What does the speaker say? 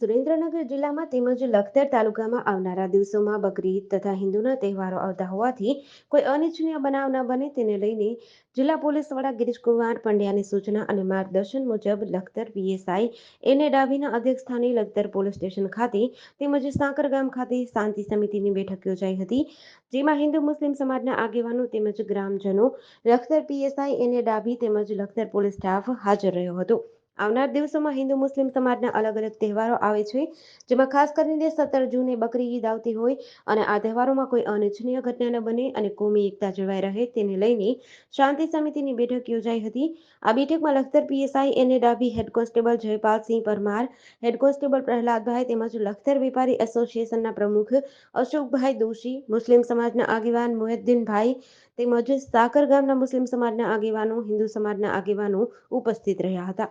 સુરેન્દ્રનગર જિલ્લામાં તેમજ લખતર તાલુકામાં આવનારા દિવસોમાં બકરી તથા હિન્દુના તહેવારો આવતા હોવાથી કોઈ અનિચ્છનીય બનાવ ન બને. તેને લઈને જિલ્લા પોલીસ વડા ગિરીશકુમાર પંડ્યાની સૂચના અને માર્ગદર્શન મુજબ લખતર પીએસઆઈ એને ડાભીના અધ્યક્ષસ્થાને લખતર પોલીસ સ્ટેશન ખાતે તેમજ સાંકર ગામ ખાતે શાંતિ સમિતિની બેઠક યોજાઈ હતી, જેમાં હિન્દુ મુસ્લિમ સમાજના આગેવાનો તેમજ ગ્રામજનો લખતર પીએસઆઈ એને ડાભી તેમજ લખતર પોલીસ સ્ટાફ હાજર રહ્યો હતો. આવનાર દિવસોમાં હિન્દુ, મુસ્લિમ સમાજના અલગ અલગ તહેવારો આવે છે, જેમાં ખાસ કરીને સત્તર જૂને બકરી ઈદ આવતી હોય અને આ તહેવારોમાં કોઈ અનિચ્છનીય ઘટના ન બને અને કોમી એકતા જળવાઈ રહે તેને લઈને શાંતિ સમિતિની બેઠક યોજાઈ હતી. આ બેઠકમાં Lakhtar PSI N. Dabhi, head constable Jaypalsinh Parmar, head constable Prahladbhai તેમજ લખતર વેપારી એસોસિએશનના પ્રમુખ અશોકભાઈ દોશી, મુસ્લિમ સમાજના આગેવાન મોહિદ્દીનભાઈ તેમજ સાકર ગામના મુસ્લિમ સમાજના આગેવાનો, હિન્દુ સમાજના આગેવાનો ઉપસ્થિત રહ્યા હતા.